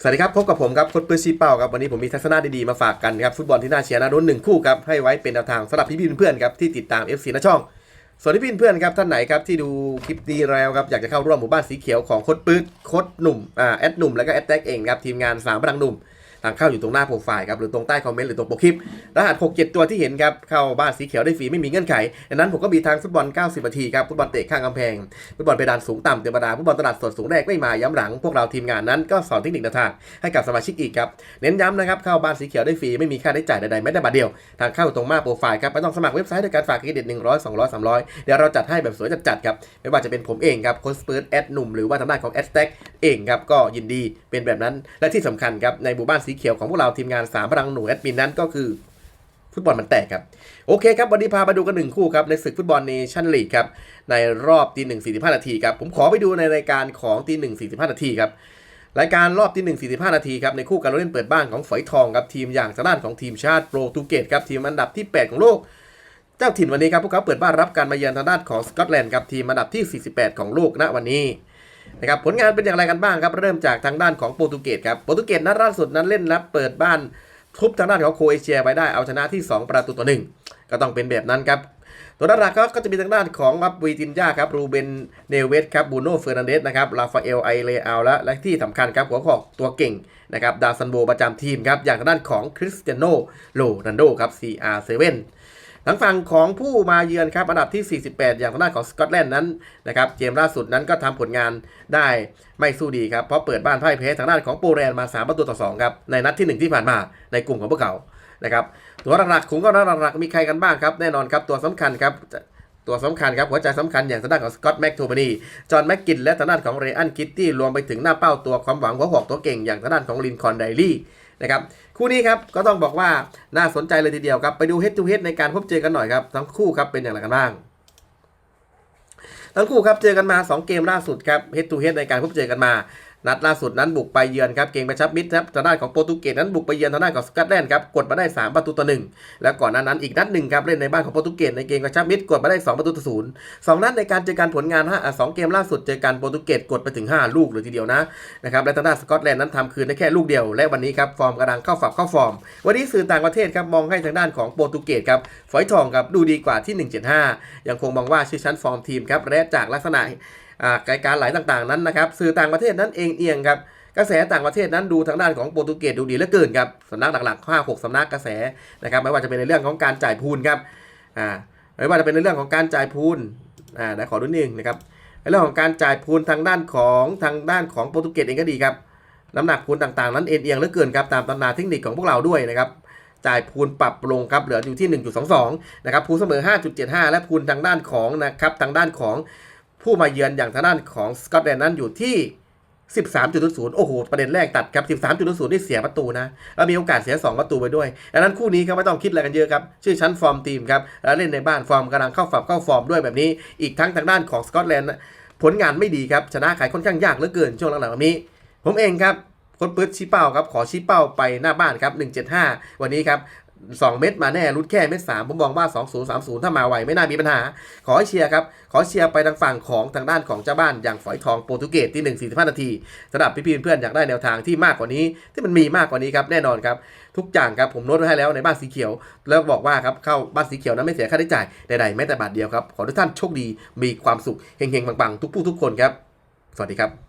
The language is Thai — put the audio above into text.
สวัสดีครับ พบกับผมครับโค้ชปื้ชีเป้าครับวันนี้ผมมีทัศนะดีๆมาฝากกันครับฟุตบอลที่น่าเชียร์น่ารุ้นหนึ่งคู่ครับให้ไว้เป็นแนวทางสำหรับพี่ๆเพื่อนๆครับที่ติดตาม FC นะช่อง ส่วนที่พี่เพื่อนครับท่านไหนครับที่ดูคลิปนี้แล้วครับอยากจะเข้าร่วมหมู่บ้านสีเขียวของโค้ชปื้ดโค้ชหนุ่มอ่าแอดหนุ่มแล้วก็แอดแท็กเองครับทีมงานสามพลังหนุ่ม ทางเข้าอยู่ตรงหน้าโปรไฟล์ครับหรือตรงใต้คอมเมนต์หรือตรงโปรคลิป รหัส 6 7 ตัวที่เห็นครับเข้าบ้านสีเขียวได้ฟรีไม่มีเงื่อนไขดังนั้นผมก็มีทางฟุตบอล 90 นาทีครับฟุตบอลเตะข้างกำแพงฟุตบอลเพดานสูงต่ำเต็มบรรดาฟุตบอลตลาดสดสูงแรกไม่มาย้ำหลัง พวกเราทีมงานนั้นก็สอนเทคนิคนวทางให้กับสมาชิกอีกครับเน้นย้ำนะครับเข้าบ้านสีเขียวได้ฟรีไม่มีค่าใช้จ่ายใดๆแม้แต่บาทเดียวทางเข้าตรงมาโปรไฟล์ครับไม่ต้องสมัครเว็บไซต์ด้วยการฝากเครดิต100 200 300 เดี๋ยวเราจัดให้แบบสวยจัดๆครับไม่ว่าจะเป็นผมเองครับโค้ชเปิร์ตแอดหนุ่มหรือว่าทางด้านของแอดสแต็กเองครับก็ยินดีเป็นแบบนั้นและที่สำคัญครับในหมู่บ้านสีเขียวของพวกเราทีมงานสามพลังหนูแอดมินนั้นก็คือ ฟุตบอลมันแตกครับ โอเคครับวันนี้พาไปดูกันหนึ่งคู่ครับในศึกฟุตบอลเนชั่นลีกครับในรอบตีหนึ่งสี่สิบห้านาทีครับผมขอไปดูในรายการของตีหนึ่งสี่สิบห้านาทีครับรายการรอบที่ 1 45 นาทีครับในคู่การเล่นเปิดบ้านของฝอยทองครับทีมอย่างทางด้านของทีมชาติโปรตุเกสครับทีมอันดับที่ 8 ของโลก เจ้าถิ่นวันนี้ครับพวกเขาเปิดบ้านรับการมาเยือนทางด้านของสกอตแลนด์ครับทีมอันดับที่ 48 ของโลกณวันนี้ นะครับผลงานเป็นอย่างไรกันบ้างครับ เริ่มจากทางด้านของโปรตุเกสครับโปรตุเกสนัดล่าสุดนั้นเล่นรับเปิดบ้านทุบทางด้านของโคเอเชียไปได้เอาชนะที่ 2 ประตูต่อหนึ่งก็ต้องเป็นแบบนั้นครับตัวด้านหลักก็จะมีทางด้านของมับวีตินยาครับรูเบนเนเวสครับบูโน่เฟอร์นันเดสนะครับลาฟาเอลไอเลอาและและที่สำคัญครับหัวขอกตัวเก่งนะครับดาวซันโบประจำทีมครับอย่างทางด้านของคริสเตียโนโรนันโดครับ CR7 ทางฝั่งของผู้มาเยือนครับอันดับที่ 48 อย่างทางด้านของสกอตแลนด์นั้นนะครับเกมล่าสุดนั้นก็ทำผลงานได้ไม่สู้ดีครับเพราะเปิดบ้านพ่ายแพ้ทางด้านของโปแลนด์มา 3 ประตูต่อ2ครับในนัดที่ 1 ที่ผ่านมาในกลุ่มของพวกเขานะครับตัวหลักๆขุงก็หลักๆมีใครกันบ้างครับแน่นอนครับตัวสำคัญครับตัวสำคัญครับหัวใจสำคัญอย่างทางด้านของสกอตแม็กโทมานีจอห์นแม็กกินและทางด้านของเรอันคิตตี้รวมไปถึงหน้าเป้าตัวความหวังหัวหอกตัวเก่งอย่างทางด้านของลินคอนไดลี่ นะครับคู่นี้ครับก็ต้องบอกว่าน่าสนใจเลยทีเดียวครับไปดู head to head ในการพบเจอกันหน่อยครับทั้งคู่ครับเป็นอย่างไรกันบ้างทั้งคู่ครับเจอกันมา 2 เกมล่าสุดครับ head to head ในการพบเจอกันมา นัดล่าสุดนั้นบุกไปเยือนครับเกมกระชับมิตรครับทางด้านของโปรตุเกสนั้นบุกไปเยือนทางด้านของสกอตแลนด์ครับกดมาได้ 3 ประตูต่อหนึ่งแล้วก่อนหน้านั้นอีกนัดหนึ่งครับเล่นในบ้านของโปรตุเกสในเกมกระชับมิตรกดมาได้ 2 ประตูต่อศูนย์สองนัดในการเจอกันผลงานฮะสองเกมล่าสุดเจอกันโปรตุเกสกดไปถึง 5 ลูกเลยทีเดียวนะนะครับและทางด้านสกอตแลนด์นั้นทำคืนได้แค่ลูกเดียวและวันนี้ครับฟอร์มกำลังเข้าฝักเข้าฟอร์ม วันนี้สื่อต่างประเทศครับมองให้ทางด้านของโปรตุเกสครับฝอยทองครับดูดีกว่าที่ 175 ยังคงมองว่าชื่อชั้นฟอร์มทีมครับและจากลักษณะ การไหลต่างๆนั้นนะครับสื่อต่างประเทศนั้นเองเอียงครับกระแสต่างประเทศนั้นดูทางด้านของโปรตุเกสดูดีเหลือเกินครับสำนักหลักๆ5 6สำนักกระแสนะครับไม่ว่าจะเป็นในเรื่องของการจ่ายพูนครับอ่าไม่ว่าจะเป็นในเรื่องของการจ่ายพูนอ่านะขอดูนิดนึงนะครับในเรื่องของการจ่ายพูนทางด้านของทางด้านของโปรตุเกสเองก็ดีครับน้ำหนักพูนต่างๆ นั้นเอ็นเอียงเหลือเกินครับตามตำนาเทคนิคของพวกเราด้วยนะครับจ่ายพูนปรับลงครับเหลืออยู่ที่ 1.22 นะครับพูนเสมอ 5.75 และพูนทางด้านของนะครับทางด้านของ ผู้มาเยือนอย่างทางด้านของสกอตแลนด์นั้นอยู่ที่ 13.00 โอ้โห ประเด็นแรกตัดครับ 13.00 นี่เสียประตูนะ แล้วมีโอกาสเสีย 2 ประตูไปด้วย ดังนั้นคู่นี้ครับไม่ต้องคิดอะไรกันเยอะครับ ชื่อชั้นฟอร์มทีมครับ แล้วเล่นในบ้านฟอร์มกำลังเข้าฝับเข้าฟอร์มด้วยแบบนี้ อีกทั้งทางด้านของสกอตแลนด์ผลงานไม่ดีครับ ชนะขายค่อนข้างยากเหลือเกินช่วงหลังๆแบบนี้ ผมเองครับคนปื๊ดชี้เป้าครับ ขอชี้เป้าไปหน้าบ้านครับ 175 วันนี้ครับ 2 เม็ดมาแน่รุดแค่เม็ด3ผมมองว่า 2030 ถ้ามาไวไม่น่ามีปัญหา ขอเชียร์ครับ ขอเชียร์ไปทางฝั่งของทางด้านของเจ้าบ้านอย่างฝอยทองโปรตุเกสที่ 1 45 นาทีสำหรับพี่ๆเพื่อนๆอยากได้แนวทางที่มากกว่านี้ ที่มันมีมากกว่านี้ครับแน่นอนครับ ทุกอย่างครับผมโน้ตไว้ให้แล้วในบ้านสีเขียว แล้วบอกว่าครับเข้าบ้านสีเขียวนั้นไม่เสียค่าใช้จ่ายใดๆแม้แต่บาทเดียวครับขอทุกท่านโชคดีมีความสุขเฮงๆปังๆทุกผู้ทุกคนครับสวัสดีครับ